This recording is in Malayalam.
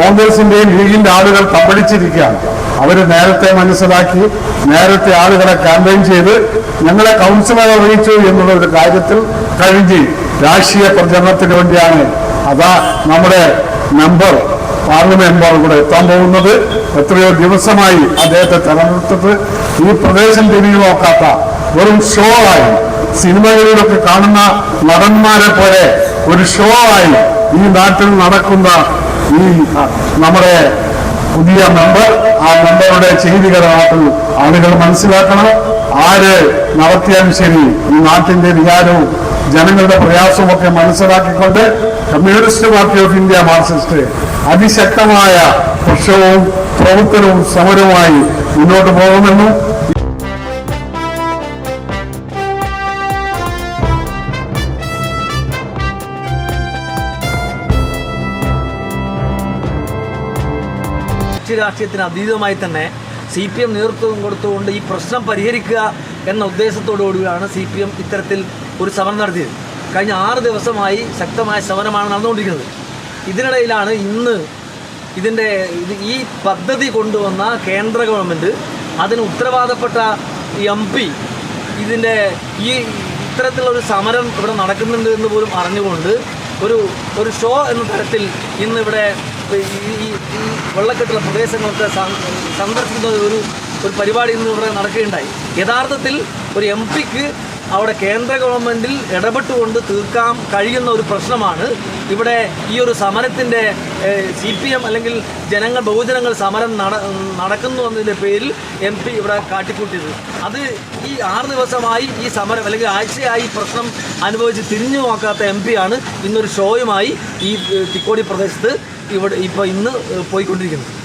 കോൺഗ്രസിന്റെയും ലീഗിന്റെ ആളുകൾ കബളിച്ചിരിക്കുകയാണ് അവർ നേരത്തെ മനസ്സിലാക്കി നേരത്തെ ആളുകളെ ക്യാമ്പയിൻ ചെയ്ത് ഞങ്ങളെ കൗൺസിലർ അറിയിച്ചു എന്നുള്ള ഒരു കാര്യത്തിൽ കഴിഞ്ഞ് രാഷ്ട്രീയ പ്രചരണത്തിന് വേണ്ടിയാണ് അതാ നമ്മുടെ മെമ്പർ പാർലമെന്റ് കൂടെ എത്താൻ പോകുന്നത്. എത്രയോ ദിവസമായി അദ്ദേഹത്തെ തെരഞ്ഞെടുത്തത്. ഈ പ്രദേശം തിരിഞ്ഞു നോക്കാത്ത വെറും ഷോ ആയി സിനിമകളിലൊക്കെ കാണുന്ന നടന്മാരെ പോലെ ഒരു ഷോ ആയി ഈ നാട്ടിൽ നടക്കുന്ന ഈ നമ്മുടെ പുതിയ മെമ്പർ ആ മെമ്പറുടെ ചെയ്തികൾ നാട്ടിൽ ആളുകൾ മനസ്സിലാക്കണം ആര് നടത്തിയാലും ശരി ഈ നാട്ടിന്റെ വികാരവും ജനങ്ങളുടെ പ്രയാസമൊക്കെ മനസ്സിലാക്കിക്കൊണ്ട് Communist Party of India Marxist അതിശക്തമായ പ്രക്ഷോഭവും പ്രവർത്തനവും സമരവുമായി മുന്നോട്ട് പോകുമെന്നും കക്ഷി രാഷ്ട്രീയത്തിന് അതീതമായി തന്നെ സി പി എം നേതൃത്വം കൊടുത്തുകൊണ്ട് ഈ പ്രശ്നം പരിഹരിക്കുക എന്ന ഉദ്ദേശത്തോടുകൂടിയാണ് സി പി എം ഇത്തരത്തിൽ ഒരു സമരം നടത്തിയത്. കഴിഞ്ഞ ആറ് ദിവസമായി ശക്തമായ സമരമാണ് നടന്നുകൊണ്ടിരിക്കുന്നത്. ഇതിനിടയിലാണ് ഇന്ന് ഇതിന്റെ ഈ പദ്ധതി കൊണ്ടുവന്ന കേന്ദ്ര ഗവൺമെന്റ് അതിന് ഉത്തരവാദപ്പെട്ട എം പി ഇതിന്റെ ഈ ഇത്തരത്തിലുള്ളൊരു സമരം ഇവിടെ നടക്കുന്നുണ്ട് എന്ന് പോലും അറിഞ്ഞുകൊണ്ട് ഒരു ഒരു ഷോ എന്ന തരത്തിൽ ഇന്ന് ഈ- ഈ വെള്ളക്കെട്ടുള്ള പ്രദേശങ്ങളൊക്കെ സന്ദർശിക്കുന്ന ഒരു ഒരു പരിപാടി ഇന്ന് ഇവിടെ നടക്കുകയുണ്ടായി. യഥാർത്ഥത്തിൽ ഒരു എം പിക്ക് അവിടെ കേന്ദ്ര ഗവൺമെന്റിൽ ഇടപെട്ടുകൊണ്ട് തീർക്കാൻ കഴിയുന്ന ഒരു പ്രശ്നമാണ്. ഇവിടെ ഈ ഒരു സമരത്തിന്റെ സി പി എം അല്ലെങ്കിൽ ജനങ്ങൾ ബഹുജനങ്ങൾ സമരം നട നടക്കുന്നു എന്നതിന്റെ പേരിൽ എം പി ഇവിടെ കാട്ടിക്കൂട്ടിയത്. അത് ഈ ആറ് ദിവസമായി ഈ സമരം അല്ലെങ്കിൽ ആഴ്ചയായി പ്രശ്നം അനുഭവിച്ച് തിരിഞ്ഞു നോക്കാത്ത എം ആണ് ഇന്നൊരു ഷോയുമായി ഈ തിക്കോടി പ്രദേശത്ത് ഇവിടെ ഇപ്പോൾ ഇന്ന് പോയിക്കൊണ്ടിരിക്കുന്നത്.